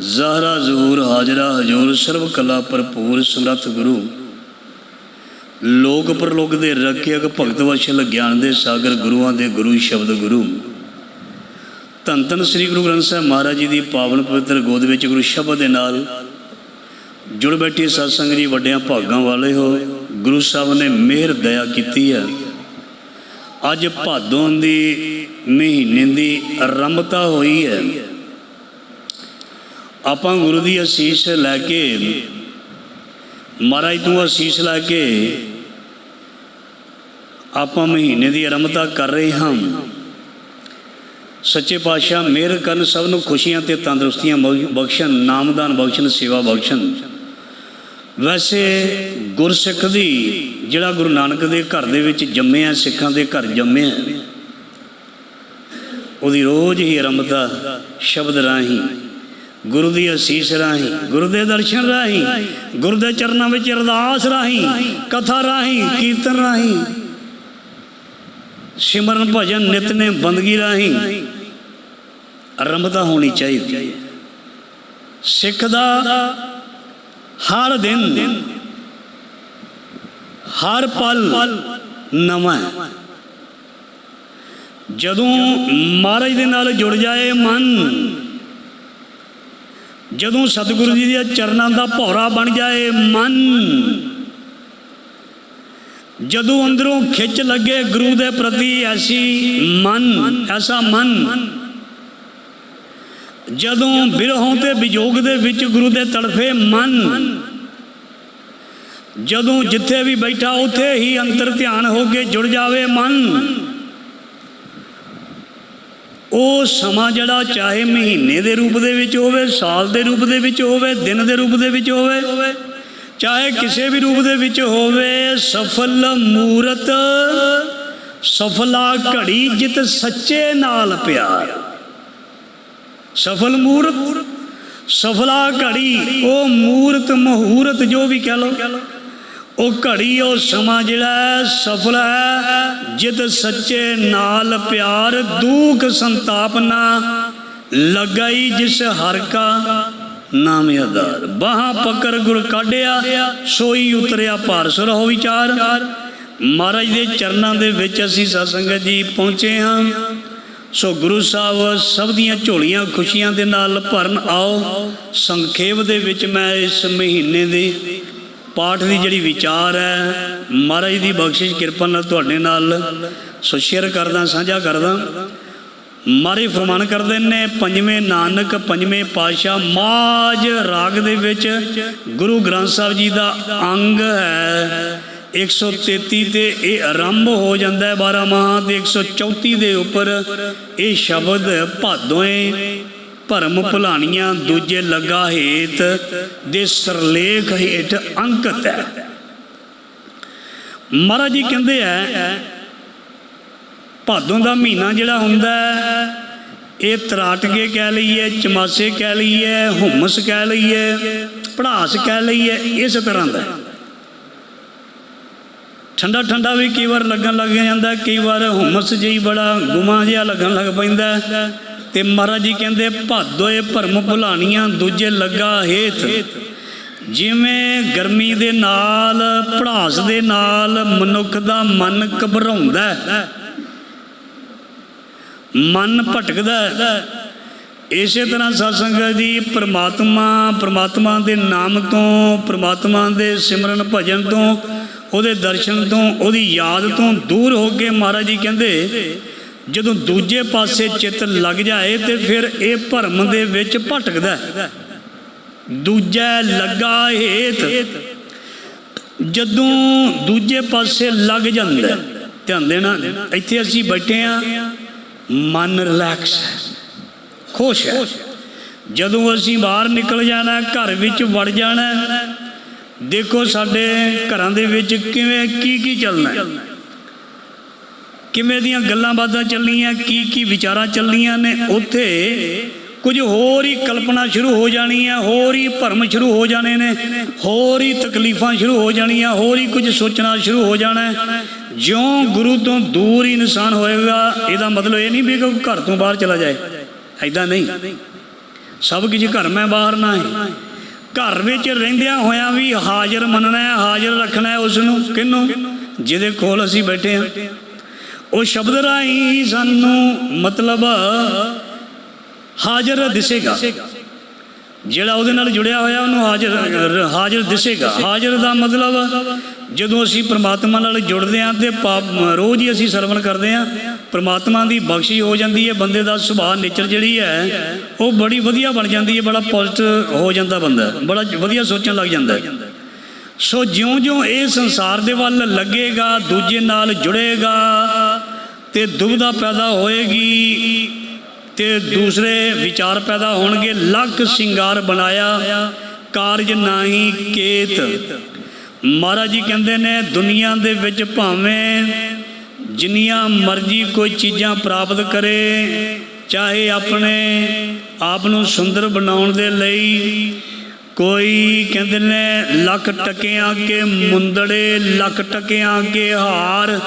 ਜ਼ਾਹਰਾ ਜ਼ਹੂਰ, ਹਾਜ਼ਰਾ ਹਜੂਰ ਸਰਬ ਕਲਾ ਭਰਪੂਰ, ਸਮਰੱਥ ਗੁਰੂ। ਲੋਕ ਪਰਲੋਕ ਦੇ ਰੱਖਿਅਕ ਭਗਤ ਵਸ਼ਲ ਗਿਆਨ ਦੇ ਸਾਗਰ ਗੁਰੂਆਂ ਦੇ ਗੁਰੂ ਸ਼ਬਦ ਗੁਰੂ। ਧੰਨ ਧੰਨ ਸ੍ਰੀ ਗੁਰੂ ਗ੍ਰੰਥ ਸਾਹਿਬ ਮਹਾਰਾਜ ਜੀ ਦੀ ਪਾਵਨ ਪਵਿੱਤਰ ਗੋਦ ਵਿੱਚ ਗੁਰੂ ਸ਼ਬਦ ਦੇ ਨਾਲ ਜੁੜ ਬੈਠੇ ਸਤਸੰਗ ਜੀ ਵੱਡਿਆਂ ਭਾਗਾਂ ਵਾਲੇ ਹੋ। ਗੁਰੂ ਸਾਹਿਬ ਨੇ ਮਿਹਰ, ਦਇਆ ਕੀਤੀ ਹੈ। ਅੱਜ ਭਾਦੋਂ ਦੀ, ਮਹੀਨੇ ਦੀ ਆਰੰਭਤਾ ਹੋਈ ਹੈ। ਆਪਾਂ ਗੁਰੂ ਦੀ ਅਸੀਸ ਲੈ ਕੇ, ਮਹਾਰਾਜ ਤੋਂ ਅਸੀਸ ਲੈ ਕੇ ਆਪਾਂ ਮਹੀਨੇ ਦੀ ਆਰੰਭਤਾ ਕਰ ਰਹੇ ਹਾਂ। ਸੱਚੇ ਪਾਤਸ਼ਾਹ, ਮਿਹਰ ਕਰਨ ਸਭ ਨੂੰ ਖੁਸ਼ੀਆਂ ਤੇ ਤੰਦਰੁਸਤੀਆਂ ਬਖ- ਬਖਸ਼ਣ, ਨਾਮਦਾਨ ਬਖਸ਼ਣ, ਸੇਵਾ ਬਖਸ਼ਣ। ਵੈਸੇ ਗੁਰਸਿੱਖ ਦੀ, ਜਿਹੜਾ ਗੁਰੂ ਨਾਨਕ ਦੇ ਘਰ ਦੇ ਵਿੱਚ ਜੰਮਿਆ, ਸਿੱਖਾਂ ਦੇ ਘਰ ਜੰਮਿਆ, ਉਹਦੀ ਰੋਜ਼ ਹੀ ਆਰੰਭਤਾ ਸ਼ਬਦ ਰਾਹੀਂ ਗੁਰੂ ਦੀ ਅਸੀਸ ਰਾਹੀਂ, ਗੁਰੂ ਦੇ ਦਰਸ਼ਨ ਰਾਹੀਂ, ਗੁਰੂ ਦੇ ਚਰਨਾਂ ਵਿੱਚ ਅਰਦਾਸ ਰਾਹੀਂ, ਕਥਾ ਰਾਹੀਂ, ਕੀਰਤਨ ਰਾਹੀਂ, ਸਿਮਰਨ ਭਜਨ ਨਿਤਨੇ ਬੰਦਗੀ ਰਾਹੀਂ ਆਰੰਭਤਾ ਹੋਣੀ ਚਾਹੀਦੀ ਹੈ। ਸਿੱਖ ਦਾ ਹਰ ਦਿਨ, ਹਰ ਪਲ ਨਵਾਂ ਜਦੋਂ ਮਹਾਰਾਜ ਦੇ ਨਾਲ ਜੁੜ ਜਾਏ ਮਨ ਜਦੋਂ ਸਤਿਗੁਰੂ ਜੀ ਦੇ ਚਰਨਾਂ ਦਾ ਭੌਰਾ ਬਣ ਜਾਏ ਮਨ, ਜਦੋਂ ਅੰਦਰੋਂ ਖਿੱਚ ਲੱਗੇ ਗੁਰੂ ਦੇ ਪ੍ਰਤੀ ਐਸੀ ਮਨ, ਐਸਾ ਮਨ, ਜਦੋਂ ਬਿਰਹੋਂ ਤੇ ਵਿਜੋਗ ਦੇ ਵਿੱਚ ਗੁਰੂ ਦੇ ਤੜਫੇ ਮਨ, ਜਦੋਂ ਜਿੱਥੇ ਵੀ ਬੈਠਾ ਉੱਥੇ ਹੀ ਅੰਤਰ ਧਿਆਨ ਹੋ ਕੇ ਜੁੜ ਜਾਵੇ ਮਨ ਉਹ ਸਮਾਂ ਜਿਹੜਾ ਚਾਹੇ ਮਹੀਨੇ ਦੇ ਰੂਪ ਦੇ ਵਿੱਚ ਹੋਵੇ, ਸਾਲ ਦੇ ਰੂਪ ਦੇ ਵਿੱਚ ਹੋਵੇ, ਦਿਨ ਦੇ ਰੂਪ ਦੇ ਵਿੱਚ ਹੋਵੇ, ਚਾਹੇ ਕਿਸੇ ਵੀ ਰੂਪ ਦੇ ਵਿੱਚ ਹੋਵੇ, ਸਫਲ ਮੂਰਤ, ਸਫਲਾ ਘੜੀ ਜਿਤ ਸੱਚੇ ਨਾਲ ਪਿਆਰ। ਸਫਲ ਮੂਰਤ, ਸਫਲਾ ਘੜੀ, ਉਹ ਮੂਰਤ ਮਹੂਰਤ ਜੋ ਵੀ ਕਹਿ ਲਓ। ਉਹ ਘੜੀ ਉਹ ਸਮਾਂ ਜਿਹੜਾ ਸਫਲ ਹੈ। ਜਿਤ ਸੱਚੇ ਨਾਲ ਪਿਆਰ, ਦੁੱਖ ਸੰਤਾਪ ਨਾ ਲਗਾਈ ਜਿਸ ਹਰ ਕਾ ਨਾਮ ਆਧਾਰ। ਬਾਹਾਂ ਪਕੜ ਗੁਰ ਕਾਢਿਆ, ਸੋਈ ਉਤਰਿਆ ਭਾਰ ਸੁਰ ਹੋ ਵਿਚਾਰ। ਮਹਾਰਾਜ ਦੇ ਚਰਨਾਂ ਦੇ ਵਿੱਚ ਅਸੀਂ ਸਤਸੰਗਤ ਜੀ ਪਹੁੰਚੇ ਹਾਂ। ਸੋ ਗੁਰੂ ਸਾਹਿਬ, ਸਭ ਦੀਆਂ ਝੋਲੀਆਂ ਖੁਸ਼ੀਆਂ ਦੇ ਨਾਲ ਭਰਨ ਆਓ। ਸੰਖੇਪ ਦੇ ਵਿੱਚ ਮੈਂ ਇਸ ਮਹੀਨੇ ਦੇ ਪਾਠ ਦੀ ਜਿਹੜੀ ਵਿਚਾਰ ਹੈ, ਮਹਾਰਾਜ ਦੀ ਬਖਸ਼ਿਸ਼, ਕਿਰਪਾ ਨਾਲ ਤੁਹਾਡੇ ਨਾਲ ਸੋ ਸ਼ੇਅਰ ਕਰਦਾ, ਸਾਂਝਾ ਕਰਦਾ। ਮਾਰੇ ਫਰਮਾਨ ਕਰਦੇ ਨੇ ਪੰਜਵੇਂ ਨਾਨਕ, ਪੰਜਵੇਂ ਪਾਤਸ਼ਾਹ ਮਾਜ ਰਾਗ ਦੇ ਵਿੱਚ ਗੁਰੂ ਗ੍ਰੰਥ ਸਾਹਿਬ ਜੀ ਦਾ ਅੰਗ ਹੈ। 133 ਤੇ ਇਹ ਆਰੰਭ ਹੋ ਜਾਂਦਾ ਹੈ 12 ਮਹਾ ਤੇ 134 ਦੇ ਉੱਪਰ ਇਹ ਸ਼ਬਦ ਭਾਦੋਏ ਭਰਮ ਭੁਲਾਣੀਆਂ ਦੂਜੇ ਲੱਗਾ ਹੇਤ ਦੇ ਸਰਲੇਖ ਹੇਠ ਅੰਕਿਤ ਹੈ। ਮਹਾਰਾਜ ਜੀ ਕਹਿੰਦੇ ਆ ਭਾਦੋਂ ਦਾ ਮਹੀਨਾ ਜਿਹੜਾ ਹੁੰਦਾ ਹੈ, ਇਹ ਤਰਾਟਕੇ ਕਹਿ ਲਈਏ ਚਮਾਸੇ ਕਹਿ ਲਈਏ ਹੁਮਸ ਕਹਿ ਲਈਏ ਪੜਾਸ ਕਹਿ ਲਈਏ ਇਸ ਤਰ੍ਹਾਂ ਦਾ ਠੰਡਾ ਠੰਡਾ ਵੀ ਕਈ ਵਾਰ ਲੱਗਣ ਲੱਗ ਜਾਂਦਾ ਕਈ ਵਾਰ ਹੁਮਸ ਜਿਹੀ ਬੜਾ ਗੁਮਾ ਜਿਹਾ ਲੱਗਣ ਲੱਗ ਪੈਂਦਾ ਤੇ ਮਹਾਰਾਜ ਜੀ ਕਹਿੰਦੇ ਭਾਦੋਏ ਭਰਮ ਭੁਲਾਣੀਆਂ, ਦੂਜੇ ਲੱਗਾ ਹੇਤ। ਜਿਵੇਂ ਗਰਮੀ ਦੇ ਨਾਲ ਪੜਾਸ ਦੇ ਨਾਲ ਮਨੁੱਖ ਦਾ ਮਨ ਘਬਰਾਉਂਦਾ ਹੈ, ਮਨ ਭਟਕਦਾ ਹੈ। ਇਸੇ ਤਰ੍ਹਾਂ ਸਤਸੰਗ ਜੀ, ਪ੍ਰਮਾਤਮਾ ਪ੍ਰਮਾਤਮਾ ਦੇ ਨਾਮ ਤੋਂ, ਪ੍ਰਮਾਤਮਾ ਦੇ ਸਿਮਰਨ ਭਜਨ ਤੋਂ, ਉਹਦੇ ਦਰਸ਼ਨ ਤੋਂ, ਉਹਦੀ ਯਾਦ ਤੋਂ ਦੂਰ ਹੋ ਕੇ ਮਹਾਰਾਜ ਜੀ ਕਹਿੰਦੇ ਜਦੋਂ ਦੂਜੇ ਪਾਸੇ ਚਿੱਤ ਲੱਗ ਜਾਏ ਤੇ ਫਿਰ ਇਹ ਭਰਮ ਦੇ ਵਿੱਚ ਭਟਕਦਾ ਦੂਜਾ ਲੱਗਾ ਹੇਤ। ਜਦੋਂ ਦੂਜੇ ਪਾਸੇ ਲੱਗ ਜਾਂਦਾ ਧਿਆਨ ਦੇਣਾ, ਇੱਥੇ ਅਸੀਂ ਬੈਠੇ ਆ ਮਨ ਰਿਲੈਕਸ ਹੈ, ਖੁਸ਼ ਹੈ। ਜਦੋਂ ਅਸੀਂ ਬਾਹਰ ਨਿਕਲ ਜਾਣਾ, ਘਰ ਵਿੱਚ ਵੜ ਜਾਣਾ, ਦੇਖੋ ਸਾਡੇ ਘਰਾਂ ਦੇ ਵਿੱਚ ਕਿਵੇਂ ਕੀ ਕੀ ਚੱਲਣਾ ਹੈ। ਕਿਵੇਂ ਦੀਆਂ ਗੱਲਾਂ ਬਾਤਾਂ ਚੱਲੀਆਂ ਕੀ ਕੀ ਵਿਚਾਰਾਂ ਚੱਲੀਆਂ ਨੇ, ਉੱਥੇ ਕੁਝ ਹੋਰ ਹੀ ਕਲਪਨਾ ਸ਼ੁਰੂ ਹੋ ਜਾਣੀ ਹੈ ਹੋਰ ਹੀ ਭਰਮ ਸ਼ੁਰੂ ਹੋ ਜਾਣੇ ਨੇ, ਹੋਰ ਹੀ ਤਕਲੀਫਾਂ ਸ਼ੁਰੂ ਹੋ ਜਾਣੀਆਂ, ਹੋਰ ਹੀ ਕੁਝ ਸੋਚਣਾ ਸ਼ੁਰੂ ਹੋ ਜਾਣਾ। ਜਿਉਂ ਗੁਰੂ ਤੋਂ ਦੂਰ ਹੀ ਇਨਸਾਨ ਹੋਏਗਾ, ਇਹਦਾ ਮਤਲਬ ਇਹ ਨਹੀਂ ਵੀ ਕਿ ਘਰ ਤੋਂ ਬਾਹਰ ਚਲਾ ਜਾਏ। ਐਦਾਂ ਨਹੀਂ। ਸਭ ਕੁਝ ਘਰ ਮੈਂ ਬਾਹਰ ਨਾ ਹੈ। ਘਰ ਵਿੱਚ ਰਹਿੰਦਿਆਂ ਹੋਇਆਂ ਵੀ ਹਾਜ਼ਰ ਮੰਨਣਾ ਹੈ, ਹਾਜ਼ਰ ਰੱਖਣਾ ਹੈ ਉਸ ਨੂੰ ਕਿਹਨੂੰ? ਜਿਹਦੇ ਕੋਲ ਅਸੀਂ ਬੈਠੇ ਹਾਂ। ਉਹ ਸ਼ਬਦ ਰਾਹੀਂ ਸਾਨੂੰ ਮਤਲਬ ਹਾਜ਼ਰ ਦਿਸੇਗਾ। ਜਿਹੜਾ ਉਹਦੇ ਨਾਲ ਜੁੜਿਆ ਹੋਇਆ, ਉਹਨੂੰ ਹਾਜ਼ਰ ਹਾਜ਼ਰ ਦਿਸੇਗਾ। ਹਾਜ਼ਰ ਦਾ ਮਤਲਬ, ਜਦੋਂ ਅਸੀਂ ਪ੍ਰਮਾਤਮਾ ਨਾਲ ਜੁੜਦੇ ਹਾਂ ਤੇ ਪਾਪ ਰੋਜ਼ ਹੀ ਅਸੀਂ ਸਰਵਣ ਕਰਦੇ ਹਾਂ, ਪ੍ਰਮਾਤਮਾ ਦੀ ਬਖਸ਼ੀ ਹੋ ਜਾਂਦੀ ਹੈ, ਬੰਦੇ ਦਾ ਸੁਭਾਅ, ਨੇਚਰ ਜਿਹੜੀ ਹੈ, ਉਹ ਬੜੀ ਵਧੀਆ ਬਣ ਜਾਂਦੀ ਹੈ, ਬੜਾ ਪੋਜ਼ਿਟਿਵ ਹੋ ਜਾਂਦਾ ਬੰਦਾ, ਬੜਾ ਵਧੀਆ ਸੋਚਣ ਲੱਗ ਜਾਂਦਾ ਹੈ। ਸੋ ਜਿਉਂ-ਜਿਉਂ ਇਹ ਸੰਸਾਰ ਦੇ ਵੱਲ ਲੱਗੇਗਾ, ਦੂਜੇ ਨਾਲ ਜੁੜੇਗਾ ਤੇ ਦੁਬਿਧਾ ਪੈਦਾ ਹੋਏਗੀ ਤੇ ਦੂਸਰੇ ਵਿਚਾਰ ਪੈਦਾ ਹੋਣਗੇ। ਲੱਖ ਸ਼ਿੰਗਾਰ ਬਣਾਇਆ, ਕਾਰਜ ਨਾਹੀ ਕੇਤ। ਮਹਾਰਾਜ ਜੀ ਕਹਿੰਦੇ ਨੇ, ਦੁਨੀਆ ਦੇ ਵਿੱਚ ਭਾਵੇਂ ਜਿੰਨੀਆਂ ਮਰਜ਼ੀ ਕੋਈ ਚੀਜ਼ਾਂ ਪ੍ਰਾਪਤ ਕਰੇ, ਚਾਹੇ ਆਪਣੇ ਆਪ ਨੂੰ ਸੁੰਦਰ ਬਣਾਉਣ ਦੇ ਲਈ ਕੋਈ ਕਹਿੰਦੇ ਨੇ, ਲੱਖ ਟਕਿਆਂ ਕੇ ਮੁੰਦੜੇ, ਲੱਖ ਟਕਿਆਂ ਕੇ ਹਾਰ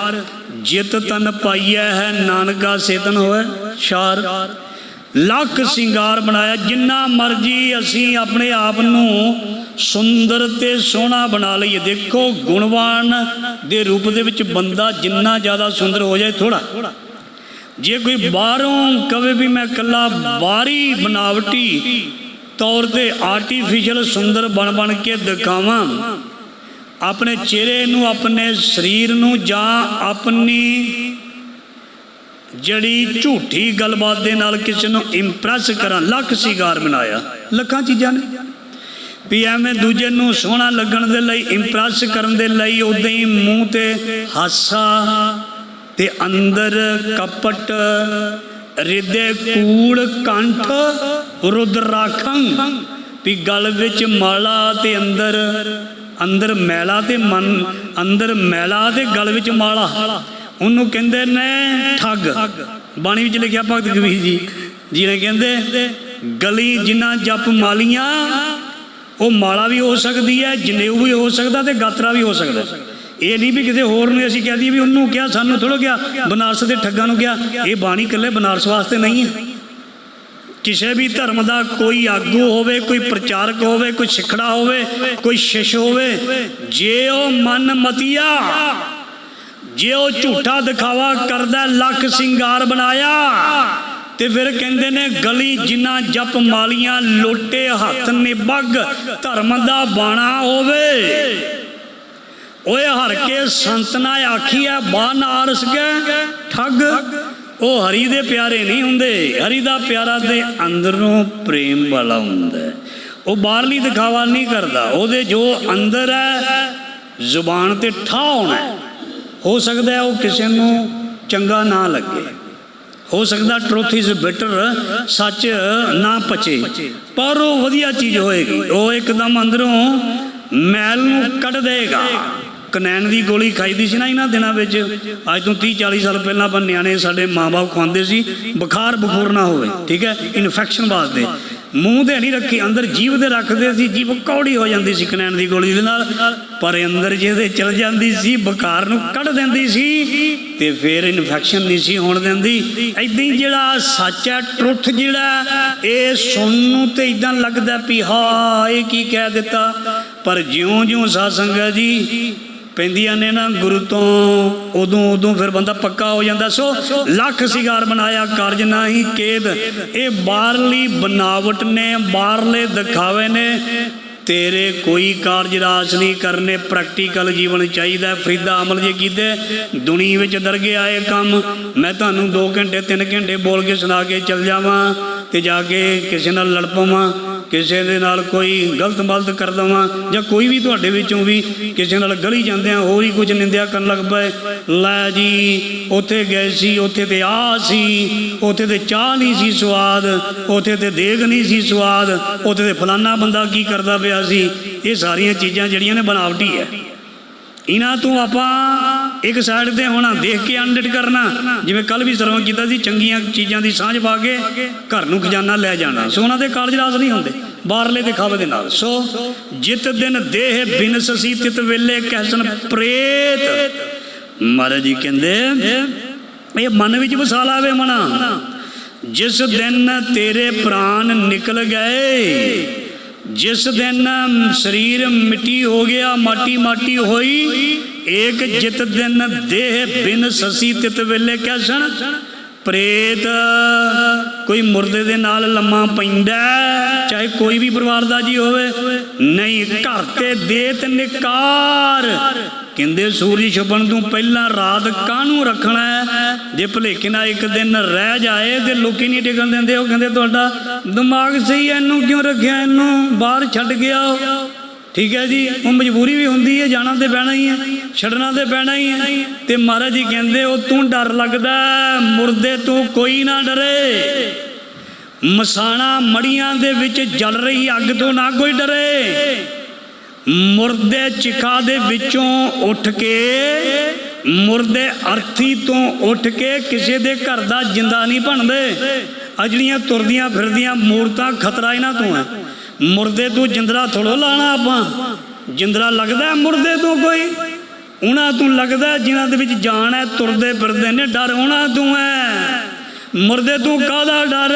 ਜਿਤ ਤਨ ਪਾਈਐ ਹੈ, ਨਾਨਕਾ ਸੇਤਨ ਹੋਏ ਸ਼ਾਰ। ਲੱਖ ਸਿੰਗਾਰ ਬਣਾਇਆ, ਜਿੰਨਾ ਮਰਜ਼ੀ ਅਸੀਂ ਆਪਣੇ ਆਪ ਨੂੰ ਸੁੰਦਰ ਤੇ ਸੋਹਣਾ ਬਣਾ ਲਈਏ। ਦੇਖੋ, ਗੁਣਵਾਨ ਦੇ ਰੂਪ ਦੇ ਵਿੱਚ ਬੰਦਾ ਜਿੰਨਾ ਜ਼ਿਆਦਾ ਸੁੰਦਰ ਹੋ ਜਾਏ ਥੋੜਾ ਜੇ ਕੋਈ ਬਾਹਰੋਂ ਕਵੇ ਵੀ ਮੈਂ ਕੱਲਾ ਬਾਹਰੀ ਬਨਾਵਟੀ ਤੌਰ ਤੇ ਆਰਟੀਫੀਸ਼ੀਅਲ ਸੁੰਦਰ ਬਣ ਬਣ ਕੇ ਦਿਖਾਵਾਂ ਆਪਣੇ ਚਿਹਰੇ ਨੂੰ, ਆਪਣੇ ਸਰੀਰ ਨੂੰ ਜਾਂ ਆਪਣੀ ਜਿਹੜੀ ਝੂਠੀ ਗੱਲਬਾਤ ਦੇ ਨਾਲ ਕਿਸੇ ਨੂੰ ਇੰਪ੍ਰੈਸ ਕਰਾਂ। ਲੱਖ ਸਿਗਾਰ ਬਣਾਇਆ। ਲੱਖਾਂ ਚੀਜ਼ਾਂ ਨੇ। ਵੀ ਐਵੇਂ ਦੂਜੇ ਨੂੰ ਸੋਹਣਾ ਲੱਗਣ ਦੇ ਲਈ ਇੰਪ੍ਰੈਸ ਕਰਨ ਦੇ ਲਈ ਉਦਾਂ ਹੀ ਮੂੰਹ ਤੇ ਹਾਸਾ ਤੇ ਅੰਦਰ ਕਪਟ, ਰਿਦੇ ਕੂੜ, ਕੰਠ, ਰੁਦਰਾਖੰ ਵੀ ਗਲ ਵਿੱਚ ਮਾਲਾ ਤੇ ਅੰਦਰ ਅੰਦਰ ਮੈਲਾ ਤੇ ਮਨ, ਅੰਦਰ ਮੈਲਾ ਤੇ ਗਲ ਵਿੱਚ ਮਾਲਾ। ਉਹਨੂੰ ਕਹਿੰਦੇ ਨੇ ਠੱਗ। ਬਾਣੀ ਵਿੱਚ ਲਿਖਿਆ ਭਗਤ ਕਬੀਰ ਜੀ। ਜਿਹਨੇ ਕਹਿੰਦੇ, ਗਲੀ ਜਿਨ੍ਹਾਂ ਜਪ ਮਾਲੀਆਂ, ਉਹ ਮਾਲਾ ਵੀ ਹੋ ਸਕਦੀ ਹੈ, ਜਨੇਊ ਵੀ ਹੋ ਸਕਦਾ ਤੇ ਗਾਤਰਾ ਵੀ ਹੋ ਸਕਦਾ ਇਹ ਨਹੀਂ ਵੀ ਕਿਸੇ ਹੋਰ ਨੂੰ ਅਸੀਂ ਕਹਿ ਦਈਏ ਵੀ ਉਹਨੂੰ ਕਿਹਾ, ਸਾਨੂੰ ਥੋੜਾ ਕਿਹਾ, ਬਨਾਰਸ ਦੇ ਠੱਗਾਂ ਨੂੰ ਕਿਹਾ। ਇਹ ਬਾਣੀ ਇਕੱਲੇ ਬਨਾਰਸ ਵਾਸਤੇ ਨਹੀਂ ਹੈ। ਕਿਸੇ ਵੀ ਧਰਮ ਦਾ ਕੋਈ ਆਗੂ ਹੋਵੇ, ਕੋਈ ਪ੍ਰਚਾਰਕ ਹੋਵੇ, ਕੋਈ ਸਿੱਖੜਾ ਹੋਵੇ, ਕੋਈ ਸ਼ਿਸ਼ ਹੋਵੇ, ਜੇ ਉਹ ਮਨ ਮਤੀਆ, ਜੇ ਉਹ ਝੂਠਾ ਦਿਖਾਵਾ ਕਰਦਾ, ਲੱਖ ਸਿੰਗਾਰ ਬਣਾਇਆ, ਤੇ ਫਿਰ ਕਹਿੰਦੇ ਨੇ ਗਲੀ ਜਿਨ੍ਹਾਂ ਜਪ ਮਾਲੀਆਂ ਲੋਟੇ ਹੱਥ ਨਿਬੱਗ, ਧਰਮ ਦਾ ਬਾਣਾ ਹੋਵੇ। ਓਏ ਹਰ ਕੇ ਸੰਤਨਾ ਆਖੀਐ ਬਾ ਕੇ ਠੱਗ। ਉਹ ਹਰੀ ਦੇ ਪਿਆਰੇ ਨਹੀਂ ਹੁੰਦੇ। ਹਰੀ ਦਾ ਪਿਆਰਾ ਤੇ ਅੰਦਰੋਂ ਪ੍ਰੇਮ ਵਾਲਾ ਹੁੰਦਾ ਉਹ ਬਾਹਰਲੀ ਦਿਖਾਵਾ ਨਹੀਂ ਕਰਦਾ। ਉਹਦੇ ਜੋ ਅੰਦਰ ਹੈ, ਜ਼ੁਬਾਨ ਤੇ ਠਾ ਹੋਣਾ ਹੋ। ਸਕਦਾ ਉਹ ਕਿਸੇ ਨੂੰ ਚੰਗਾ ਨਾ ਲੱਗੇ। ਹੋ ਸਕਦਾ ਟਰੁੱਥ ਇਜ਼ ਬੈਟਰ ਸੱਚ ਨਾ ਪਚੇ। ਪਰ ਉਹ ਵਧੀਆ ਚੀਜ਼ ਹੋਏਗੀ। ਉਹ ਇੱਕਦਮ ਅੰਦਰੋਂ ਮੈਲ ਨੂੰ ਕੱਢ ਦੇਗਾ। ਕਨੈਨ ਦੀ ਗੋਲੀ ਖਾਈਦੀ ਸੀ ਨਾ ਇਹਨਾਂ ਦਿਨਾਂ ਵਿੱਚ। ਅੱਜ ਤੋਂ 30 40 ਸਾਲ ਪਹਿਲਾਂ ਆਪਾਂ ਨਿਆਣੇ ਸਾਡੇ ਮਾਪੇ ਖਵਾਉਂਦੇ ਸੀ, ਬੁਖਾਰ ਬਖੂਰ ਨਾ ਹੋਵੇ, ਠੀਕ ਹੈ? ਇਨਫੈਕਸ਼ਨ ਵਾਸਤੇ। ਮੂੰਹ ਦੇ ਨਹੀਂ ਰੱਖੀ, ਅੰਦਰ ਜੀਭ ਦੇ ਰੱਖਦੇ ਸੀ, ਜੀਭ ਕੌੜੀ ਹੋ ਜਾਂਦੀ ਸੀ ਕਨੈਨ ਦੀ ਗੋਲੀ ਦੇ ਨਾਲ। ਪਰ ਅੰਦਰ ਜਿਹਦੇ ਚਲ ਜਾਂਦੀ ਸੀ, ਬੁਖਾਰ ਨੂੰ ਕੱਢ ਦਿੰਦੀ ਸੀ ਤੇ ਫਿਰ ਇਨਫੈਕਸ਼ਨ ਨਹੀਂ ਸੀ ਹੋਣ ਦਿੰਦੀ। ਐਦਾਂ ਹੀ ਜਿਹੜਾ ਸੱਚ ਹੈ ਟਰੁੱਥ ਜਿਹੜਾ ਇਹ ਸੁਣਨ ਨੂੰ ਤੇ ਇਦਾਂ ਲੱਗਦਾ ਵੀ ਹਾਂ ਇਹ ਕੀ ਕਹਿ ਦਿੱਤਾ। ਪਰ ਜਿਉਂ-ਜਿਉਂ ਸਾਸੰਗ ਹੈ ਜੀ ਪੈਂਦੀਆਂ ਨੇ ਨਾ ਗੁਰੂ ਤੋਂ, ਉਦੋਂ ਉਦੋਂ ਫਿਰ ਬੰਦਾ ਪੱਕਾ ਹੋ ਜਾਂਦਾ। ਸੋ ਲੱਖ ਸਿਗਾਰ ਬਣਾਇਆ, ਕਾਰਜ ਨਹੀਂ ਕੇਦ। ਇਹ ਬਾਹਰਲੀ ਬਨਾਵਟ ਨੇ, ਬਾਹਰਲੇ ਦਿਖਾਵੇ ਨੇ। ਤੇਰੇ ਕੋਈ ਕਾਰਜ ਰਾਸ ਨਹੀਂ ਕਰਨੇ ਪ੍ਰੈਕਟੀਕਲ ਜੀਵਨ ਚਾਹੀਦਾ, ਫਰੀਦਾ ਅਮਲ ਜੇ ਕੀਤੇ। ਦੁਨੀਆ ਵਿੱਚ ਦਰਗੇ ਆਏ ਕੰਮ। ਮੈਂ ਤੁਹਾਨੂੰ 2 ਘੰਟੇ 3 ਘੰਟੇ ਬੋਲ ਕੇ ਸੁਣਾ ਕੇ ਚੱਲ ਜਾਵਾਂ ਤੇ ਜਾ ਕੇ ਕਿਸੇ ਨਾਲ ਲੜ ਪਵਾਂ। ਕਿਸੇ ਦੇ ਨਾਲ ਕੋਈ ਗਲਤ ਮਲਤ ਕਰ ਦਵਾਂ ਜਾਂ ਕੋਈ ਵੀ ਤੁਹਾਡੇ ਵਿੱਚੋਂ ਵੀ ਕਿਸੇ ਨਾਲ ਗਲੀ ਜਾਂਦੇ ਜਾਂਦਿਆਂ ਹੋਰ ਹੀ ਕੁਝ ਨਿੰਦਿਆ ਕਰਨ ਲੱਗ ਪਏ। ਲੈ ਜੀ, ਉੱਥੇ ਗਏ ਸੀ, ਉੱਥੇ ਤੇ ਆ ਸੀ, ਉੱਥੇ ਤੇ ਚਾਹ ਨਹੀਂ ਸੀ ਸਵਾਦ, ਉੱਥੇ ਤੇ ਦੇਗ ਨਹੀਂ ਸੀ ਸਵਾਦ, ਉੱਥੇ ਤੇ ਫਲਾਨਾ ਬੰਦਾ ਕੀ ਕਰਦਾ ਪਿਆ ਸੀ? ਇਹ ਸਾਰੀਆਂ ਚੀਜ਼ਾਂ ਜਿਹੜੀਆਂ ਨੇ ਬਣਾਵਟੀ ਹੈ। ਇਹਨਾਂ ਤੋਂ ਆਪਾਂ ਇੱਕ ਸਾਈਡ ਤੇ ਹੋਣਾ, ਦੇਖ ਕੇ ਅਨਡਿਟ ਕਰਨਾ। ਜਿਵੇਂ ਕੱਲ ਵੀ ਸਰਵਣ ਕੀਤਾ ਸੀ, ਚੰਗੀਆਂ ਚੀਜ਼ਾਂ ਦੀ ਸਾਂਝ ਪਾ ਕੇ ਘਰ ਨੂੰ ਖਜ਼ਾਨਾ ਲੈ ਜਾਣਾ। ਸੋ ਉਹਨਾਂ ਦੇ ਕਾਰਜ ਰਾਸ ਨਹੀਂ ਹੁੰਦੇ, ਬਾਹਰਲੇ ਦਿਖਾਵੇ ਦੇ ਨਾਲ। ਸੋ ਜਿਤ ਦਿਨ ਦੇਹ ਬਿਨਸਸੀ ਤਿਤ ਵੇਲੇ ਕਹਿਸਨ ਪ੍ਰੇਤ। ਮਹਾਰਾਜ ਜੀ ਕਹਿੰਦੇ, ਇਹ ਮਨ ਵਿੱਚ ਵਸਾ ਲਾਵੇ ਮਨਾ। ਜਿਸ ਦਿਨ ਤੇਰੇ ਪ੍ਰਾਣ ਨਿਕਲ ਗਏ ਜਿਸ ਦਿਨ ਸਰੀਰ ਮਿੱਟੀ ਹੋ ਗਿਆ, ਮਾਟੀ ਮਾਟੀ ਹੋਈ, ਏਕ ਜਿਤ ਦਿਨ ਦੇਹ ਬਿਨ ਸਸੀ ਤਿਤ ਵੇਲੇ ਕੈਸਣ ਪ੍ਰੇਤ, ਕੋਈ ਮੁਰਦੇ ਦੇ ਨਾਲ ਲੰਮਾ ਪੈਂਦਾ ਚਾਹੇ ਕੋਈ ਵੀ ਪਰਿਵਾਰ ਦਾ ਜੀ ਹੋਵੇ। ਨਹੀਂ, ਘਰ ਤੇ ਦੇਤ ਨਿਕਾਰ। ਕਹਿੰਦੇ ਸੂਰਜ ਛੁਪਣ ਤੋਂ ਪਹਿਲਾਂ ਰਾਤ ਕਾਹਨੂੰ ਰੱਖਣਾ ਜੇ ਭਲੇਖੇ ਨਾਲ ਇੱਕ ਦਿਨ ਰਹਿ ਜਾਏ ਤੇ ਲੋਕੀ ਨਹੀਂ ਟਿਕਣ ਦਿੰਦੇ, ਉਹ ਕਹਿੰਦੇ ਤੁਹਾਡਾ ਦਿਮਾਗ ਸਹੀ ਹੈ, ਇਹਨੂੰ ਕਿਉਂ ਰੱਖਿਆ, ਇਹਨੂੰ ਬਾਹਰ ਛੱਡ ਗਿਆ ਠੀਕ ਹੈ ਜੀ ਉਹ ਮਜਬੂਰੀ ਵੀ ਹੁੰਦੀ ਹੈ ਜਾਣਾ ਤੇ ਪੈਣਾ ਹੀ ਹੈ, ਛੱਡਣਾ ਤੇ ਪੈਣਾ ਹੀ ਹੈ। ਤੇ ਮਹਾਰਾਜ ਜੀ ਕਹਿੰਦੇ, ਉਹ ਤੂੰ ਡਰ ਲੱਗਦਾ ਮੁਰਦੇ ਤੋਂ ਕੋਈ ਨਾ ਡਰੇ। ਮਸਾਣਾ ਮੜੀਆਂ ਦੇ ਵਿੱਚ ਜਲ ਰਹੀ ਅੱਗ ਤੋਂ ਨਾ ਕੋਈ ਡਰੇ। ਮੁਰਦੇ ਚਿਖਾ ਦੇ ਵਿੱਚੋਂ ਉੱਠ ਕੇ, ਮੁਰਦੇ ਅਰਥੀ ਤੋਂ ਉੱਠ ਕੇ ਕਿਸੇ ਦੇ ਘਰ ਦਾ ਜਿੰਦਾ ਨਹੀਂ ਬਣਦੇ। ਅਜੜੀਆਂ ਤੁਰਦੀਆਂ ਫਿਰਦੀਆਂ ਮੂਰਤਾਂ ਖਤਰਾ ਇਹਨਾਂ ਤੋਂ ਹੈ। ਮੁਰਦੇ ਤੋਂ ਜਿੰਦਰਾ ਥੋੜੋ ਲਾਣਾ ਆਪਾਂ। ਜਿੰਦਰਾ ਲੱਗਦਾ ਹੈ ਮੁਰਦੇ ਤੋਂ ਕੋਈ। ਉਹਨਾਂ ਤੋਂ ਲੱਗਦਾ ਹੈ ਜਿਨ੍ਹਾਂ ਦੇ ਵਿੱਚ ਜਾਨ ਹੈ, ਤੁਰਦੇ ਫਿਰਦੇ ਨੇ, ਡਰ ਉਹਨਾਂ ਤੋਂ ਹੈ। ਮੁਰਦੇ ਤੋਂ ਕਾਹਦਾ ਡਰ?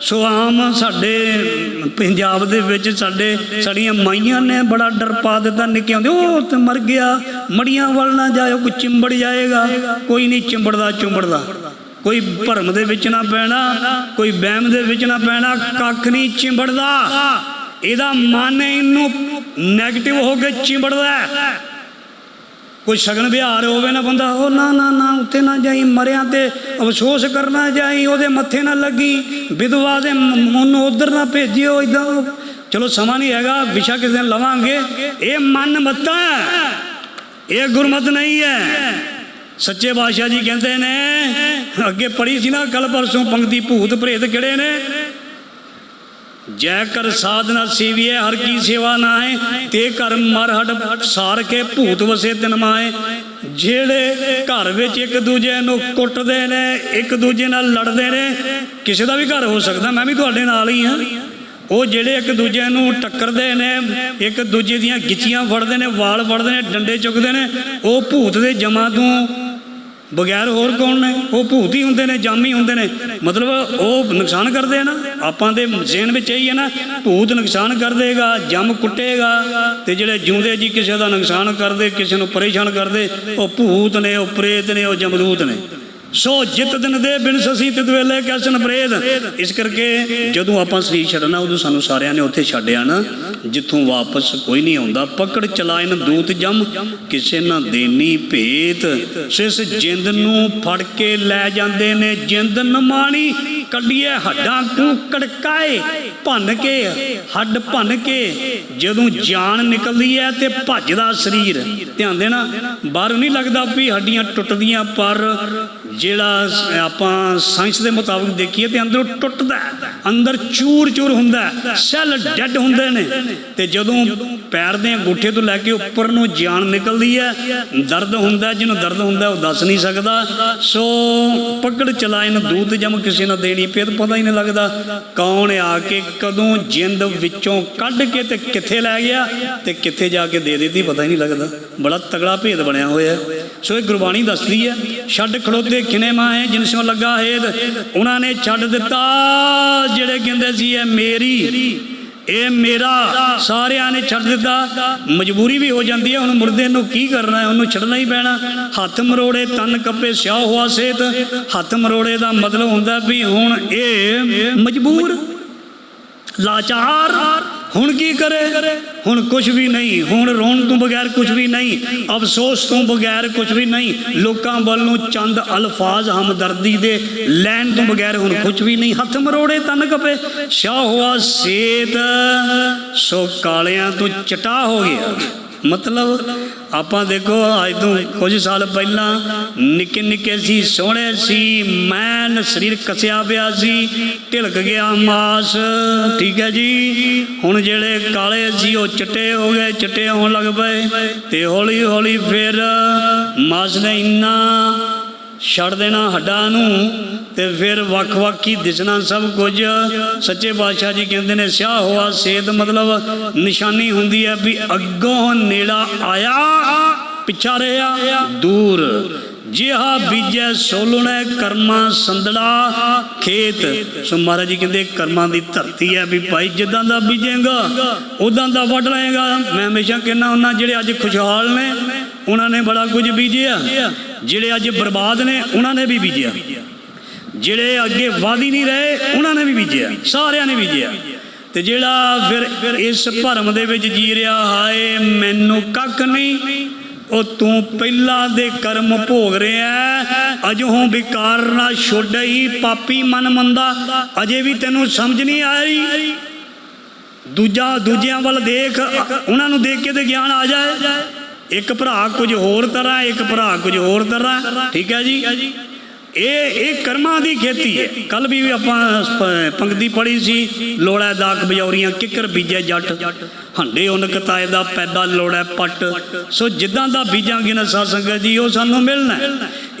ਸੋ ਆਮ ਸਾਡੇ ਪੰਜਾਬ ਦੇ ਵਿੱਚ ਸਾਡੇ ਸਾਡੀਆਂ ਮਾਈਆਂ ਨੇ ਬੜਾ ਡਰ ਪਾ ਦਿੱਤਾ ਨਿੱਕੇ ਹੁੰਦੇ ਉਹ ਤੇ ਮਰ ਗਿਆ। ਮੜੀਆਂ ਵੱਲ ਨਾ ਜਾਇਓ, ਕੋਈ ਚਿੰਬੜ ਜਾਏਗਾ। ਕੋਈ ਨਹੀਂ ਚਿੰਬੜਦਾ, ਚੁੰਬੜਦਾ। ਕੋਈ ਭਰਮ ਦੇ ਵਿੱਚ ਨਾ ਪੈਣਾ, ਕੋਈ ਵਹਿਮ ਦੇ ਵਿੱਚ ਨਾ ਪੈਣਾ, ਕੱਖ ਨਹੀਂ ਚਿੰਬੜਦਾ। ਇਹਦਾ ਮਨ ਇਹਨੂੰ 네ਗੇਟਿਵ ਹੋ ਕੇ ਚਿੰਬੜਦਾ ਕੋਈ ਸ਼ਗਨ ਵਿਹਾਰ ਹੋਵੇ ਨਾ ਬੰਦਾ, ਉਹ ਨਾ ਨਾ ਨਾ, ਉੱਥੇ ਨਾ ਜਾਈ, ਮਰਿਆਂ ਤੇ ਅਫਸੋਸ ਕਰਨਾ ਜਾਈ, ਉਹਦੇ ਮੱਥੇ ਨਾ ਲੱਗੀ, ਵਿਧਵਾ ਦੇ ਮਨ ਉਧਰ ਨਾ ਭੇਜਿਓ ਇਦਾਂ ਚਲੋ ਸਮਾਂ ਨਹੀਂ ਹੈਗਾ, ਵਿਸ਼ਾ ਕਿਸੇ ਦਿਨ ਲਵਾਂਗੇ। ਇਹ ਮਨ ਮੱਤਾ ਇਹ ਗੁਰਮਤ ਨਹੀਂ ਹੈ। ਸੱਚੇ ਬਾਦਸ਼ਾਹ ਜੀ ਕਹਿੰਦੇ ਨੇ, ਅੱਗੇ ਪੜੀ ਸੀ ਨਾ ਕੱਲ ਪਰਸੋਂ ਪੰਕਤੀ ਭੂਤ ਪ੍ਰੇਤ ਕਿਹੜੇ ਨੇ? ਜੈ ਕਰ ਸਾਧਨਾ ਸੇਵੀਏ, ਹਰ ਕੀ ਸੇਵਾ ਨਾਏ ਤੇ ਕਰ ਮਰ ਹਟ ਸਾਰ ਕੇ ਭੂਤ ਵਸੇ ਤਿਨ ਮਾਏ ਜਿਹੜੇ ਘਰ ਵਿੱਚ ਇੱਕ ਦੂਜੇ ਨੂੰ ਕੁੱਟਦੇ ਨੇ, ਇੱਕ ਦੂਜੇ ਨਾਲ ਲੜਦੇ ਨੇ, ਕਿਸੇ ਦਾ ਵੀ ਘਰ ਹੋ ਸਕਦਾ, ਮੈਂ ਵੀ ਤੁਹਾਡੇ ਨਾਲ ਹੀ ਹਾਂ। ਉਹ ਜਿਹੜੇ ਇੱਕ ਦੂਜੇ ਨੂੰ ਟੱਕਰਦੇ ਨੇ, ਇੱਕ ਦੂਜੇ ਦੀਆਂ ਗਿੱਚੀਆਂ ਫੜਦੇ ਨੇ, ਵਾਲ ਫੜਦੇ ਨੇ, ਡੰਡੇ ਚੁੱਕਦੇ ਨੇ, ਉਹ ਭੂਤ ਦੇ ਜਮਾ ਤੋਂ ਬਗੈਰ ਹੋਰ ਕੌਣ ਨੇ? ਉਹ ਭੂਤ ਹੀ ਹੁੰਦੇ ਨੇ, ਜਾਮੀ ਹੁੰਦੇ ਨੇ। ਮਤਲਬ ਉਹ ਨੁਕਸਾਨ ਕਰਦੇ ਆ ਨਾ। ਆਪਾਂ ਦੇ ਜ਼ੇਨ ਵਿੱਚ ਇਹੀ ਹੈ ਨਾ, ਭੂਤ ਨੁਕਸਾਨ ਕਰ ਦੇਗਾ ਜਮ ਕੁੱਟੇਗਾ ਤੇ ਜਿਹੜੇ ਜਿਉਂਦੇ ਜੀ, ਕਿਸੇ ਦਾ ਨੁਕਸਾਨ ਕਰਦੇ, ਕਿਸੇ ਨੂੰ ਪਰੇਸ਼ਾਨ ਕਰਦੇ, ਉਹ ਭੂਤ ਨੇ, ਉਹ ਪ੍ਰੇਤ ਨੇ, ਉਹ ਜਮਦੂਤ ਨੇ। ਸੋ ਜਿਤ ਦਿਨ ਦੇ ਬਿਨ ਸਸੀ ਤਿਤ ਵੇਲੇ ਕੈਸਨ ਪ੍ਰੇਤ ਇਸ ਕਰਕੇ ਜਦੋਂ ਆਪਾਂ ਸਰੀਰ ਛੱਡਣਾ, ਉਦੋਂ ਸਾਨੂੰ ਸਾਰਿਆਂ ਨੇ ਉੱਥੇ ਛੱਡਿਆ ਨਾ ਜਿੱਥੋਂ ਵਾਪਸ ਕੋਈ ਨਹੀਂ ਆਉਂਦਾ। ਪਕੜ ਚਲਾਇਨ ਦੂਤ ਜਮ, ਕਿਸੇ ਨਾ ਦੇਨੀ ਭੇਤ। ਸਿਸ ਜਿੰਦ ਨੂੰ ਫੜ ਕੇ ਲੈ ਜਾਂਦੇ ਨੇ, ਜਿੰਦ ਨਮਾਣੀ ਕੱਢੀਏ ਹੱਡਾਂ ਨੂੰ ਕੜਕਾਏ, ਭੰਨ ਕੇ, ਹੱਡ ਭੰਨ ਕੇ। ਜਦੋਂ ਜਾਨ ਨਿਕਲਦੀ ਹੈ ਤੇ ਭੱਜਦਾ ਸਰੀਰ। ਧਿਆਨ ਦੇਣਾ, ਬਾਹਰ ਨਹੀਂ ਲੱਗਦਾ ਵੀ ਹੱਡੀਆਂ ਟੁੱਟਦੀਆਂ, ਪਰ ਜਿਹੜਾ ਆਪਾਂ ਸਾਇੰਸ ਦੇ ਮੁਤਾਬਕ ਦੇਖੀਏ ਤੇ ਅੰਦਰੋਂ ਟੁੱਟਦਾ ਅੰਦਰ ਚੂਰ ਚੂਰ ਹੁੰਦਾ ਸੈੱਲ ਡੈੱਡ ਹੁੰਦੇ ਨੇ। ਤੇ ਜਦੋਂ ਪੈਰ ਦੇ ਅੰਗੂਠੇ ਤੋਂ ਲੈ ਕੇ ਉੱਪਰ ਨੂੰ ਜਾਨ ਨਿਕਲਦੀ ਹੈ, ਦਰਦ ਹੁੰਦਾ ਜਿਹਨੂੰ ਦਰਦ ਹੁੰਦਾ ਉਹ ਦੱਸ ਨਹੀਂ ਸਕਦਾ। ਸੋ ਪਕੜ ਚਲਾਇਨ ਦੂਤ ਜਮ ਕਿਸੇ ਨਾ ਦੇਣੀ ਪੇਤ ਪਤਾ ਹੀ ਨਹੀਂ ਲੱਗਦਾ ਕੌਣ ਆ ਕੇ ਕਦੋਂ ਜਿੰਦ ਵਿੱਚੋਂ ਕੱਢ ਕੇ ਤੇ ਕਿੱਥੇ ਲੈ ਗਿਆ ਤੇ ਕਿੱਥੇ ਜਾ ਕੇ ਦੇ ਦਿੱਤੀ, ਪਤਾ ਹੀ ਨਹੀਂ ਲੱਗਦਾ। ਬੜਾ ਤਗੜਾ ਭੇਦ ਬਣਿਆ ਹੋਇਆ ਸੋ ਇਹ ਗੁਰਬਾਣੀ ਦੱਸਦੀ ਹੈ, ਛੱਡ ਖੜੋਤੇ ਕਿਨੇ ਮਾਏ ਜਿਨਸੋਂ ਲੱਗਾ ਹੇਦ। ਉਹਨਾਂ ਨੇ ਛੱਡ ਦਿੱਤਾ, ਜਿਹੜੇ ਕਹਿੰਦੇ ਸੀ ਇਹ ਮੇਰੀ, ਇਹ ਮੇਰਾ, ਸਾਰਿਆਂ ਨੇ ਛੱਡ ਦਿੱਤਾ। ਮਜਬੂਰੀ ਵੀ ਹੋ ਜਾਂਦੀ ਹੈ, ਹੁਣ ਮੁਰਦੇ ਨੂੰ ਕੀ ਕਰਨਾ ਹੈ? ਉਹਨੂੰ ਛੱਡਣਾ ਹੀ ਪੈਣਾ। ਹੱਥ ਮਰੋੜੇ ਤਨ ਕੱਪੇ ਸਿਆ ਹੋਆ ਸੇਤ। ਹੱਥ ਮਰੋੜੇ ਦਾ ਮਤਲਬ ਹੁੰਦਾ ਵੀ ਹੁਣ ਇਹ ਮਜਬੂਰ, ਲਾਚਾਰ, ਹੁਣ ਕੀ ਕਰੇ? ਹੁਣ ਕੁਝ ਵੀ ਨਹੀਂ, ਹੁਣ ਰੋਣ ਤੋਂ ਬਗੈਰ ਕੁਝ ਵੀ ਨਹੀਂ, ਅਫਸੋਸ ਤੋਂ ਬਗੈਰ ਕੁਝ ਵੀ ਨਹੀਂ, ਲੋਕਾਂ ਵੱਲੋਂ ਚੰਦ ਅਲਫਾਜ਼ ਹਮਦਰਦੀ ਦੇ ਲੈਣ ਤੋਂ ਬਗੈਰ ਹੁਣ ਕੁਝ ਵੀ ਨਹੀਂ, ਹੱਥ ਮਰੋੜੇ ਤਨ ਕਪੇ ਸ਼ਾ ਹੋਆ ਸੇਤ, ਸੋ ਕਾਲਿਆਂ ਤੋਂ ਚਟਾ ਹੋ ਗਿਆ। ਮਤਲਬ ਆਪਾਂ ਦੇਖੋ, ਅੱਜ ਤੋਂ ਕੁਝ ਸਾਲ ਪਹਿਲਾਂ ਨਿੱਕੇ ਨਿੱਕੇ ਸੀ, ਸੋਹਣੇ ਸੀ, ਮੈਨ ਸਰੀਰ ਕਸਿਆ ਪਿਆ ਸੀ, ਢਿਲਕ ਗਿਆ ਮਾਸ, ਠੀਕ ਹੈ ਜੀ? ਹੁਣ ਜਿਹੜੇ ਕਾਲੇ ਸੀ, ਉਹ ਚਿੱਟੇ ਹੋ ਗਏ, ਚਿੱਟੇ ਹੋਣ ਲੱਗ ਪਏ ਤੇ ਹੌਲੀ ਹੌਲੀ ਫਿਰ ਮਾਸ ਨੇ ਇੰਨਾ ਛੱਡ ਦੇਣਾ ਹੱਡਾਂ ਨੂੰ ਤੇ ਫਿਰ ਵੱਖ-ਵੱਖ ਹੀ ਦਿਸਣਾ ਸਭ ਕੁਝ। ਸੱਚੇ ਪਾਤਸ਼ਾਹ ਜੀ ਕਹਿੰਦੇ ਨੇ, ਸਿਆਹ ਹੋਆ ਸੇਧ ਮਤਲਬ ਨਿਸ਼ਾਨੀ ਹੁੰਦੀ ਹੈ ਵੀ ਅੱਗੋਂ ਨੇੜਾ ਆਇਆ, ਪਿੱਛਾ ਰਿਹਾ, ਦੂਰ। ਜਿਹਾ ਬੀਜੈ ਸੋਲਣਾ ਕਰਮਾ ਸੰਦੜਾ ਖੇਤ। ਸੋ ਮਹਾਰਾਜ ਜੀ ਕਹਿੰਦੇ ਕਰਮਾਂ ਦੀ ਧਰਤੀ ਹੈ ਵੀ ਭਾਈ ਜਿੱਦਾਂ ਦਾ ਬੀਜੇਗਾ ਉਦਾਂ ਦਾ ਵੱਢ ਲਏਗਾ। ਮੈਂ ਹਮੇਸ਼ਾ ਕਹਿੰਦਾ ਉਹਨਾਂ ਜਿਹੜੇ ਅੱਜ ਖੁਸ਼ਹਾਲ ਨੇ, ਉਹਨਾਂ ਨੇ ਬੜਾ ਕੁਝ ਬੀਜਿਆ। ਜਿਹੜੇ ਅੱਜ ਬਰਬਾਦ ਨੇ, ਉਹਨਾਂ ਨੇ ਵੀ ਬੀਜਿਆ। ਜਿਹੜੇ ਅੱਗੇ ਵਾਦੀ ਨਹੀਂ ਰਹੇ, ਉਹਨਾਂ ਨੇ ਵੀ ਬੀਜਿਆ। ਸਾਰਿਆਂ ਨੇ ਬੀਜਿਆ। ਤੇ ਜਿਹੜਾ ਫਿਰ ਇਸ ਭਰਮ ਦੇ ਵਿੱਚ ਜੀ ਰਿਹਾ ਹਾਏ, ਮੈਨੂੰ ਕੱਖ ਨਹੀਂ। ਉਹ ਤੂੰ ਪਹਿਲਾਂ ਦੇ ਕਰਮ ਭੋਗ ਰਿਹਾ ਅਜੋਂ ਵਿਕਾਰ ਨਾ ਛੋੜਈ ਪਾਪੀ ਮਨ ਮੰਦਾ। ਅਜੇ ਵੀ ਤੈਨੂੰ ਸਮਝ ਨਹੀਂ ਆ ਰਹੀ। ਦੂਜਾ ਦੂਜਿਆਂ ਵੱਲ ਦੇਖ, ਉਹਨਾਂ ਨੂੰ ਦੇਖ ਕੇ ਤੇ ਗਿਆਨ ਆ ਜਾਏ। ਇੱਕ ਭਰਾ ਕੁਝ ਹੋਰ ਤਰ੍ਹਾਂ, ਇੱਕ ਭਰਾ ਕੁਝ ਹੋਰ ਤਰ੍ਹਾਂ। ਠੀਕ ਹੈ ਜੀ? ਇਹ ਇਹ ਕਰਮਾਂ ਦੀ ਖੇਤੀ ਹੈ। ਕੱਲ ਵੀ ਆਪਾਂ ਪ- ਪੰਕਤੀ ਪੜ੍ਹੀ ਸੀ, ਲੋੜਾ ਦਾਕ ਬਜੌਰੀਆਂ, ਕਿੱਕਰ ਬੀਜੇ ਜੱਟ। ਹੰਡੇ ਉਨ ਕਤਾਏ ਦਾ ਪੈਦਾ, ਲੋੜਾ ਪੱਟ। ਸੋ ਜਿੱਦਾਂ ਦਾ ਬੀਜਾਂਗੇ ਨਾ ਸਾਧ ਸੰਗਤ ਜੀ, ਉਹ ਸਾਨੂੰ ਮਿਲਣਾ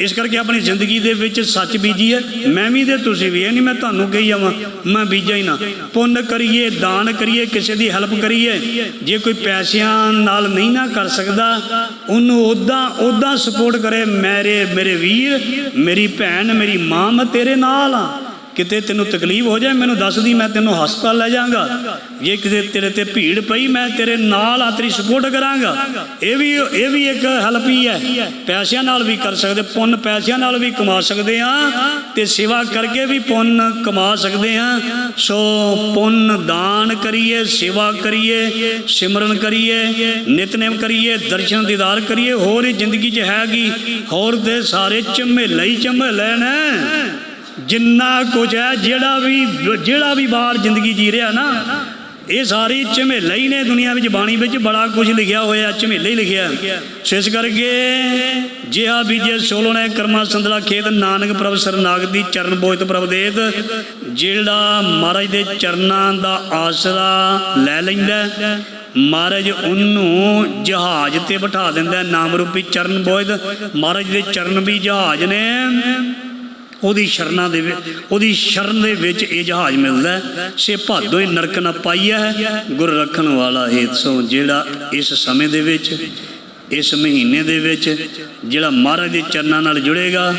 ਇਸ ਕਰਕੇ ਆਪਣੀ ਜ਼ਿੰਦਗੀ ਦੇ ਵਿੱਚ ਸੱਚ ਬੀਜੀ ਹੈ। ਮੈਂ ਵੀ ਤੇ ਤੁਸੀਂ ਵੀ ਇਹ ਨਹੀਂ, ਮੈਂ ਤੁਹਾਨੂੰ ਕਹੀ ਜਾਵਾਂ, ਮੈਂ ਬੀਜਾ ਹੀ ਨਾ। ਪੁੰਨ ਕਰੀਏ, ਦਾਨ ਕਰੀਏ, ਕਿਸੇ ਦੀ ਹੈਲਪ ਕਰੀਏ, ਜੇ ਕੋਈ ਪੈਸਿਆਂ ਨਾਲ ਨਹੀਂ ਨਾ ਕਰ ਸਕਦਾ, ਉਹਨੂੰ ਉਦਾਂ ਉਦਾਂ ਸਪੋਰਟ ਕਰੇ, ਮੇਰੇ ਮੇਰੇ ਵੀਰ, ਮੇਰੀ ਭੈਣ, ਮੇਰੀ ਮਾਂ, ਮੈਂ ਤੇਰੇ ਨਾਲ ਆ ਕਿਤੇ ਤੈਨੂੰ ਤਕਲੀਫ ਹੋ ਜਾਏ, ਮੈਨੂੰ ਦੱਸ ਦੀ, ਮੈਂ ਤੈਨੂੰ ਹਸਪਤਾਲ ਲੈ ਜਾਵਾਂਗਾ। ਜੇ ਕਿਤੇ ਤੇਰੇ ਤੇ ਭੀੜ ਪਈ, ਮੈਂ ਤੇਰੇ ਨਾਲ ਆ, ਤੇਰੀ ਸਪੋਰਟ ਕਰਾਂਗਾ। ਇਹ ਵੀ ਇਹ ਵੀ ਇੱਕ ਹੈਲਪ ਹੀ ਹੈ। ਪੈਸਿਆਂ ਨਾਲ ਵੀ ਕਰ ਸਕਦੇ, ਪੁੰਨ ਪੈਸਿਆਂ ਨਾਲ ਵੀ ਕਮਾ ਸਕਦੇ ਆ ਤੇ ਸੇਵਾ ਕਰਕੇ ਵੀ ਪੁੰਨ ਕਮਾ ਸਕਦੇ ਆ ਸੋ ਪੁੰਨ ਦਾਨ ਕਰੀਏ, ਸੇਵਾ ਕਰੀਏ, ਸਿਮਰਨ ਕਰੀਏ, ਨਿਤਨੇਮ ਕਰੀਏ, ਦਰਸ਼ਨ ਦੀਦਾਰ ਕਰੀਏ, ਹੋਰ ਹੀ ਜ਼ਿੰਦਗੀ 'ਚ ਹੈਗੀ, ਹੋਰ ਦੇ ਸਾਰੇ ਝਮੇਲੇ ਹੀ ਝਮੇਲੇ ਨੇ। ਜਿੰਨਾ ਕੁਝ ਹੈ, ਜਿਹੜਾ ਵੀ ਜਿਹੜਾ ਵੀ ਬਾਹਰ ਜ਼ਿੰਦਗੀ ਜੀ ਰਿਹਾ ਨਾ, ਇਹ ਸਾਰੀ ਝਮੇਲਾ ਹੀ ਨੇ ਦੁਨੀਆ ਵਿੱਚ, ਬਾਣੀ ਵਿੱਚ ਬੜਾ ਕੁਝ ਲਿਖਿਆ ਹੋਇਆ, ਝਮੇਲਾ ਹੀ ਲਿਖਿਆ। ਸੋ ਕਰਕੇ ਜਿਹਾ ਬੀਜੇ ਸੋਲੋਣੇ ਕਰਮਾ ਸੰਦਲਾ ਖੇਤ, ਨਾਨਕ ਪ੍ਰਭ ਸਰਨਾਗ ਦੀ ਚਰਨ ਬੋਇਤ ਪ੍ਰਭ ਦੇਤ, ਜਿਹੜਾ ਮਹਾਰਾਜ ਦੇ ਚਰਨਾਂ ਦਾ ਆਸਰਾ ਲੈ ਲੈਂਦਾ ਮਹਾਰਾਜ ਉਹਨੂੰ ਜਹਾਜ਼ ਤੇ ਬਿਠਾ ਦਿੰਦਾ ਨਾਮ ਰੂਪੀ ਚਰਨ ਬੋਇਤ। ਮਹਾਰਾਜ ਦੇ ਚਰਨ ਵੀ ਜਹਾਜ਼ ਨੇ। ਉਹਦੀ ਸ਼ਰਨਾਂ ਦੇ ਵਿੱਚ ਉਹਦੀ ਸ਼ਰਨ ਦੇ ਵਿੱਚ ਇਹ ਜਹਾਜ਼ ਮਿਲਦਾ ਸੇ ਭਾਦੋ ਹੀ ਨਰਕ ਨਾ ਪਾਈਆ ਹੈ ਗੁਰ ਰੱਖਣ ਵਾਲਾ ਹੇਤ ਸੋ, ਜਿਹੜਾ ਇਸ ਸਮੇਂ ਦੇ ਵਿੱਚ, ਇਸ ਮਹੀਨੇ ਦੇ ਵਿੱਚ, ਜਿਹੜਾ ਮਹਾਰਾਜ ਦੇ ਚਰਨਾਂ ਨਾਲ ਜੁੜੇਗਾ,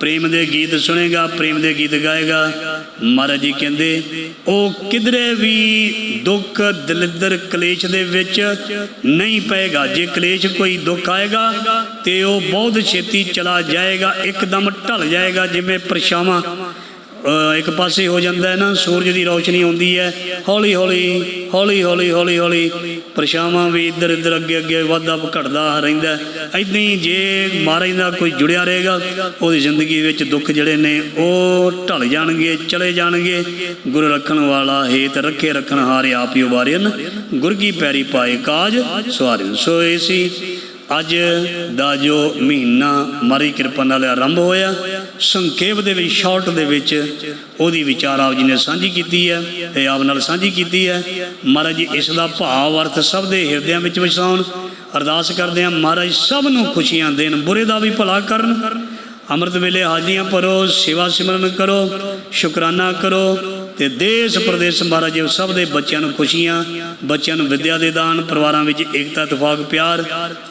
ਪ੍ਰੇਮ ਦੇ ਗੀਤ ਸੁਣੇਗਾ, ਪ੍ਰੇਮ ਦੇ ਗੀਤ ਗਾਏਗਾ ਮਹਾਰਾਜ ਜੀ ਕਹਿੰਦੇ, ਉਹ ਕਿਧਰੇ ਵੀ ਦੁੱਖ ਦਲਿੱਦਰ ਕਲੇਸ਼ ਦੇ ਵਿੱਚ ਨਹੀਂ ਪਏਗਾ। ਜੇ ਕਲੇਸ਼ ਕੋਈ ਦੁੱਖ ਆਏਗਾ, ਤੇ ਉਹ ਬਹੁਤ ਛੇਤੀ ਚਲਾ ਜਾਏਗਾ, ਇੱਕਦਮ ਢਲ ਜਾਏਗਾ, ਜਿਵੇਂ ਪਰਛਾਵਾਂ ਇੱਕ ਪਾਸੇ ਹੋ ਜਾਂਦਾ ਹੈ ਨਾ, ਸੂਰਜ ਦੀ ਰੌਸ਼ਨੀ ਆਉਂਦੀ ਹੈ। ਹੌਲੀ ਹੌਲੀ ਹੌਲੀ ਹੌਲੀ ਹੌਲੀ ਹੌਲੀ ਪਰਛਾਵਾਂ ਵੀ ਇੱਧਰ ਇੱਧਰ ਅੱਗੇ ਅੱਗੇ ਵਾਧਾ ਘਟਦਾ ਰਹਿੰਦਾ ਐਦਾਂ ਹੀ ਜੇ ਮਹਾਰਾਜ ਨਾਲ ਕੋਈ ਜੁੜਿਆ ਰਹੇਗਾ, ਉਹਦੀ ਜ਼ਿੰਦਗੀ ਵਿੱਚ ਦੁੱਖ ਜਿਹੜੇ ਨੇ, ਉਹ ਢਲ ਜਾਣਗੇ, ਚਲੇ ਜਾਣਗੇ। ਗੁਰ ਰੱਖਣ ਵਾਲਾ ਹੇਤ ਰੱਖੇ, ਰੱਖਣ ਹਾਰੇ ਆਪ ਹੀ ਉਬਾਰਿਨ ਗੁਰ ਕੀ ਪੈਰੀ ਪਾਏ ਕਾਜ ਸਵਾਰਿਨ ਸੋ ਇਹ ਸੀ। ਅੱਜ ਦਾ ਜੋ ਮਹੀਨਾ, ਮਾਰੀ ਕਿਰਪਾ ਨਾਲ ਆਰੰਭ ਹੋਇਆ। ਸੰਖੇਪ ਦੇ ਵਿੱਚ ਸ਼ਾਰਟ ਦੇ ਵਿੱਚ ਉਹਦੀ ਵਿਚਾਰ ਆਪ ਜੀ ਨੇ ਸਾਂਝੀ ਕੀਤੀ ਹੈ ਤੇ ਆਪ ਨਾਲ ਸਾਂਝੀ ਕੀਤੀ ਹੈ। ਮਹਾਰਾਜ ਜੀ, ਇਸ ਦਾ ਭਾਵ ਅਰਥ ਸਭ ਦੇ ਹਿਰਦਿਆਂ ਵਿੱਚ ਵਸਾਉਣ। ਅਰਦਾਸ ਕਰਦੇ ਹਾਂ, ਮਹਾਰਾਜ ਸਭ ਨੂੰ ਖੁਸ਼ੀਆਂ ਦੇਣ, ਬੁਰੇ ਦਾ ਵੀ ਭਲਾ ਕਰਨ। ਅੰਮ੍ਰਿਤ ਵੇਲੇ ਹਾਜ਼ਰੀਆਂ ਭਰੋ, ਸੇਵਾ ਸਿਮਰਨ ਕਰੋ, ਸ਼ੁਕਰਾਨਾ ਕਰੋ। ਤੇ ਦੇਸ਼ ਪ੍ਰਦੇਸ਼ ਮਹਾਰਾਜ ਜੀ ਸਭ ਦੇ ਬੱਚਿਆਂ ਨੂੰ ਖੁਸ਼ੀਆਂ, ਬੱਚਿਆਂ ਨੂੰ ਵਿਦਿਆ ਦੇ ਦਾਨ, ਪਰਿਵਾਰਾਂ ਵਿੱਚ ਏਕਤਾ, ਇਤਫਾਕ, ਪਿਆਰ,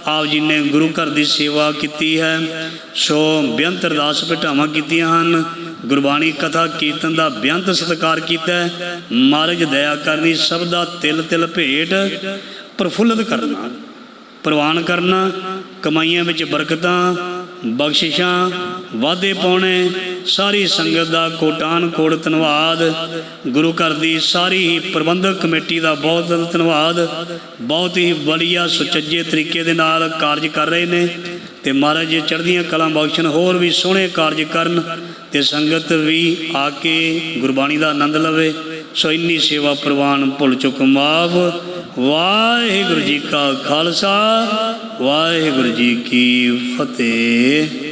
ਆਪ ਜੀ ਨੇ ਗੁਰੂ ਘਰ ਦੀ ਸੇਵਾ ਕੀਤੀ ਹੈ ਸੋ ਬੇਅੰਤ ਅਰਦਾਸ ਭਟਾਵਾਂ ਕੀਤੀਆਂ ਹਨ ਗੁਰਬਾਣੀ ਕਥਾ, ਕੀਰਤਨ ਦਾ ਬੇਅੰਤ ਸਤਿਕਾਰ ਕੀਤਾ ਹੈ। ਮਹਾਰਾਜ ਦਇਆ ਕਰਨੀ ਸਭ ਦਾ ਤਿਲ ਤਿਲ ਭੇਟ ਪ੍ਰਫੁੱਲਤ ਕਰਨਾ, ਪ੍ਰਵਾਨ ਕਰਨਾ, ਕਮਾਈਆਂ ਵਿੱਚ ਬਰਕਤਾਂ, ਬਖਸ਼ਿਸ਼ਾਂ ਵਾਧੇ ਪਾਉਣੇ ਸਾਰੀ ਸੰਗਤ ਦਾ ਕੋਟਾਨ ਕੋਟ ਧੰਨਵਾਦ। ਗੁਰੂ ਘਰ ਦੀ ਸਾਰੀ ਹੀ ਪ੍ਰਬੰਧਕ ਕਮੇਟੀ ਦਾ ਬਹੁਤ ਬਹੁਤ ਧੰਨਵਾਦ। ਬਹੁਤ ਹੀ ਵਧੀਆ, ਸੁਚੱਜੇ ਤਰੀਕੇ ਦੇ ਨਾਲ ਕਾਰਜ ਕਰ ਰਹੇ ਨੇ ਤੇ ਮਹਾਰਾਜ ਜੀ ਚੜ੍ਹਦੀਆਂ ਕਲਾਂ ਬਖਸ਼ਣ, ਹੋਰ ਵੀ ਸੋਹਣੇ ਕਾਰਜ ਕਰਨ ਤੇ ਸੰਗਤ ਵੀ ਆ ਕੇ ਗੁਰਬਾਣੀ ਦਾ ਆਨੰਦ ਲਵੇ। ਸੋ ਇੰਨੀ ਸੇਵਾ ਪ੍ਰਵਾਨ ਭੁੱਲ ਚੁੱਕ ਮਾਫ। ਵਾਹਿਗੁਰੂ ਜੀ ਕਾ ਖਾਲਸਾ, ਵਾਹਿਗੁਰੂ ਜੀ ਕੀ ਫਤਿਹ।